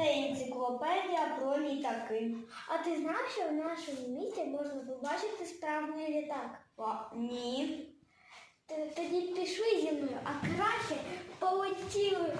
Це енциклопедія про літаки. А ти знав, що в нашому місті можна побачити справжній літак? О, ні. Тоді пішли зі мною, а краще полетіли